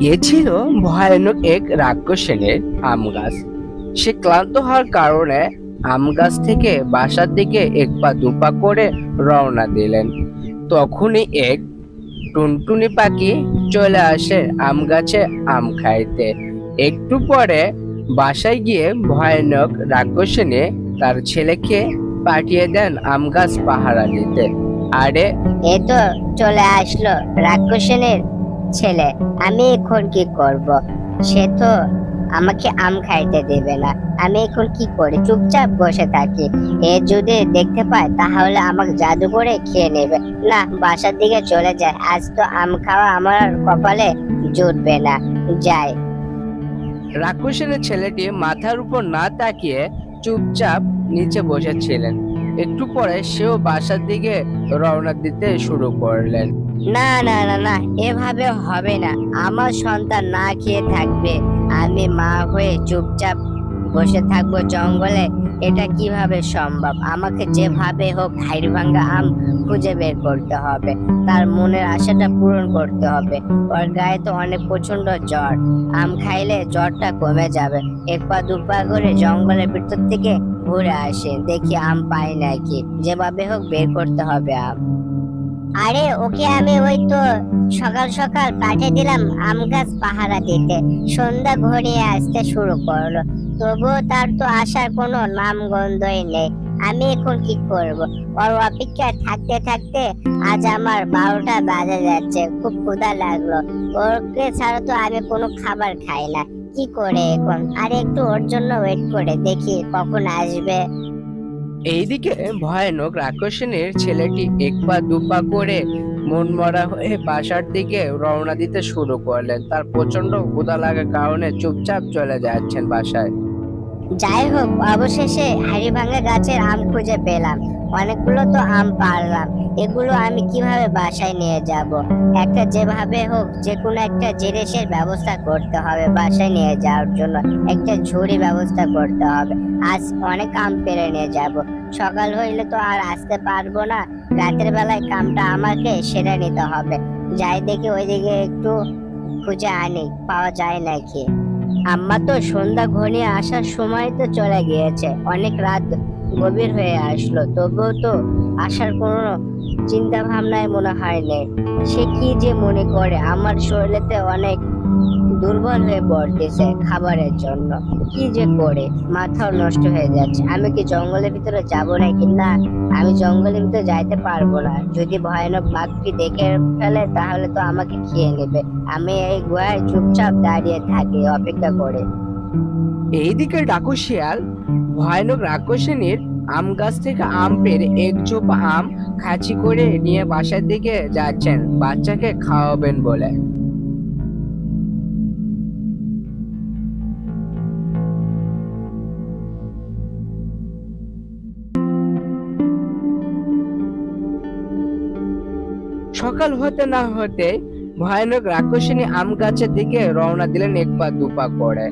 এ ছিল ভয়ানক এক রাক্ষসেনের আম গাছ। সে ক্লান্ত হওয়ার কারণে আম গাছ থেকে বাসার দিকে এক পা দুপা করে রওনা দিলেন। তখনই এক টুনটুনি পাখি চলে আসে আম গাছে আম খাইতে। একটু পরে বাসায় গিয়ে ভয়ানক রাক্ষসেনে তার ছেলেকে পাঠিয়ে দেন আম গাছ পাহারা দিতে। আরে এ তো চলে আসলো রাক্ষসেনের ছেলে, আমি এখন কি করব? সে তো আমাকে আম খাইতে দেবে না। আমি এখন কি করি? চুপচাপ বসে থাকি। এ যদি দেখতে পায়, তাহলে আমাকে জাদু করে খেয়ে নেবে। না, বাসার দিকে চলে যায়। আজ তো আম খাওয়া আমার কপালে জুটবে না। যাই। রাক্ষসেনের ছেলেটি মাথার উপর না তাকিয়ে চুপচাপ নিচে বসেছিলেন। একটু পরে সেও বাসার দিকে রওনা দিতে শুরু করলেন। না না না না, এভাবে হবে না। আমার সন্তান না খেয়ে থাকবে। আমি মা হয়ে চুপচাপ বসে থাকব জঙ্গলে। এটা কীভাবে সম্ভব? আমাকে যেভাবে হোক হাইরভাঙ্গা আম খুঁজে বের করতে হবে। তার মনের আশাটা পূরণ করতে হবে। ওর গায়ে তো অনেক প্রচণ্ড জ্বর। আম খাইলে জ্বরটা কমে যাবে। এক পা, দু পা করে জঙ্গলের ভিতর থেকে ঘুরে আসে। দেখি আম পাই নাকি। যেভাবে হোক বের করতে হবে আম। আরে, ওকে আমি ওই তো সকাল সকাল পাঠিয়ে দিলাম আম গাছ পাহারা দিতে। সন্ধ্যা ঘনিয়ে আসতে শুরু করল। তবুও তার তো আসার কোনো নাম গন্ধই নেই। আমি এখন কি করব? ওর অপেক্ষায় থাকতে থাকতে আজ আমার বারোটা বাজে যাচ্ছে, খুব ক্ষুধা লাগল। ওকে ছাড়া তো আমি কোনো খাবার খাই না। কি করে এখন? আর একটু ওর জন্য ওয়েট করে দেখি কখন আসবে। এইদিকে ভয়ানক রাক্ষসিনীর ছেলেটি এক পা দু পা করে মন মরা হয়ে বাসার দিকে রওনা দিতে শুরু করলেন। তার প্রচণ্ড ক্ষুধা লাগার কারণে চুপচাপ চলে যাচ্ছেন বাসায়। যাই হোক, অবশেষে হাড়ি ভাঙা গাছের আম খুঁজে পেলাম। অনেকগুলো তো আম পারলাম। এগুলো আমি কীভাবে বাসায় নিয়ে যাব? একটা যেভাবে হোক যে কোনো একটা জিনিসের ব্যবস্থা করতে হবে বাসায় নিয়ে যাওয়ার জন্য। একটা ঝুড়ি ব্যবস্থা করতে হবে। আজ অনেক আম পেরে নিয়ে যাব। সকাল হইলে তো আর আসতে পারব না। রাতের বেলায় কামটা আমাকে সেরে নিতে হবে। যাই দেখি ওইদিকে একটু খুঁজে আনি, পাওয়া যায় নাকি? আম্মা তো সন্ধ্যা ঘনিয়ে আসার সময় তো চলে গিয়েছে। অনেক রাত গভীর হয়ে আসলো। তবুও তো আসার কোনো চিন্তা ভাবনায় মনে হয় নেই। সে কি যে মনে করে, আমার শরীরেতে অনেক দুর্বল হয়ে পড়তেছে খাবারের জন্য। কি যে করে, মাথাও নষ্ট হয়ে যাচ্ছে। আমি কি জঙ্গলের ভিতরে যাব নাকি? না, আমি জঙ্গলের ভিতরে যাইতে পারব না। যদি ভয়ানক বাঘটি দেখে ফেলে, তাহলে তো আমাকে খেয়ে নেবে। আমি এই গুহায় চুপচাপ দাঁড়িয়ে থাকি অপেক্ষা করে। এইদিকে ডাকু শিয়াল। ভয়ানক রাক্ষসেনীর আম গাছ থেকে আম পেরে এক চোপ আম খাঁচি করে নিয়ে বাসার দিকে যাচ্ছেন। বাচ্চাকে খাওয়াবেন বলে। সকাল হতে না হতে ভয়ানক রাক্ষসিনী আম গাছের দিকে রওনা দিলেন এক পা দুপা করে।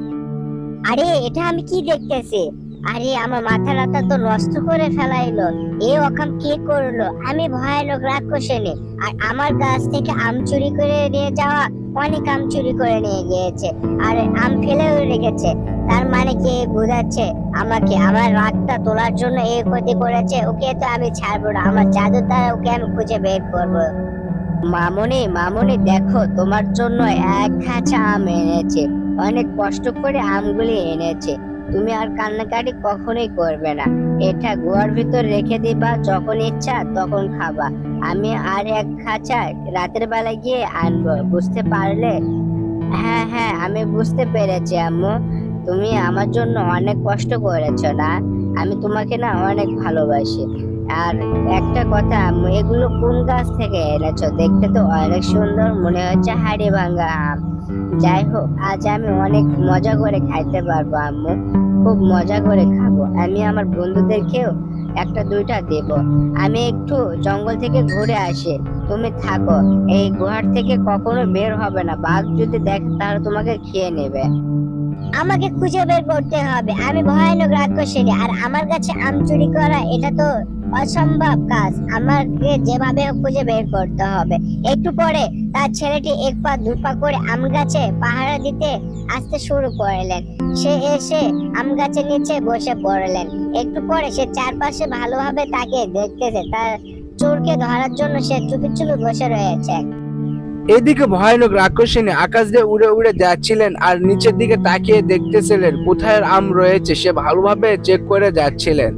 আরে, এটা আমি কি দেখতেছি? আরে, আমার মাথা রাতা তো নষ্ট করে ফেলাইলো। এ ওখান কে করল? আমি ভয়ানক রাক্ষসেনি। আর আমার গাছ থেকে আম চুরি করে নিয়ে যাওয়া অনেক আম চুরি করে নিয়ে গিয়েছে। আর আম ফেলেও রেখেছে। তার মানে কে বোঝাচ্ছে? আমাকে। আমার রাগটা তোলার জন্য এই ক্ষতি করেছে। ওকে তো আমি ছাড়বো না। আমার জাদু দ্বারা ওকে আমি খুঁজে বের করব। মামনি মামনি, দেখো, তোমার জন্য এক খাঁচা আম এনেছে। অনেক কষ্ট করে আমগুলি এনেছে। তুমি আর কান্নাকাটি কখনোই করবে না। এটা গুহার ভিতর রেখে দিবা, যখন ইচ্ছা তখন খাবা। আমি আর এক খাঁচা রাতের বেলা গিয়ে আনব, বুঝতে পারলে? হ্যাঁ হ্যাঁ আমি বুঝতে পেরেছি আম্মু। তুমি আমার জন্য অনেক কষ্ট করেছ না? আমি তোমাকে না অনেক ভালোবাসি। আর একটা কথা এগুলো কোন গাছ থেকে এনেছো? দেখতে তো অনেক সুন্দর, মনে হচ্ছে হাড়ি ভাঙ্গা আম। যাই হোক আজ আমি অনেক মজা করে খাইতে পারব, আম্মু। খুব মজা করে খাব। আমি আমার বন্ধুদেরকেও একটা দুইটা দেব। আমি একটু জঙ্গল থেকে ঘুরে আসি। তুমি থাকো। এই গুহার থেকে কখনো বের হবে না। বাঘ যদি দেখে, তাহলে তোমাকে খেয়ে নেবে। আমাকে খুঁজে বের করতে হবে। আমি ভয়ানক রাক্ষসিনী আর আমার কাছে আম চুরি করা, এটা তো অসম্ভব কাজ। আমাকে যেভাবে খুঁজে বের করতে হবে। একটু পরে তার ছেলেটি এক পা, দু পা করে আম গাছে পাহারা দিতে আসতে শুরু করলেন। সে এসে আম গাছের নিচে বসে পড়লেন। একটু পরে সে চারপাশে ভালোভাবে তাকে দেখতেছে। তার চোরকে ধরার জন্য সে চুপি চুপি বসে রয়েছে। এদিকে ভয়ানক রাক্ষসিনী আকাশ দিয়ে উড়ে উড়ে যাচ্ছিলেন আর নিচের দিকে তাকিয়ে দেখতেছিলেন কোথায় আম রয়েছে, সে ভালোভাবে চেক করে যাচ্ছিলেন।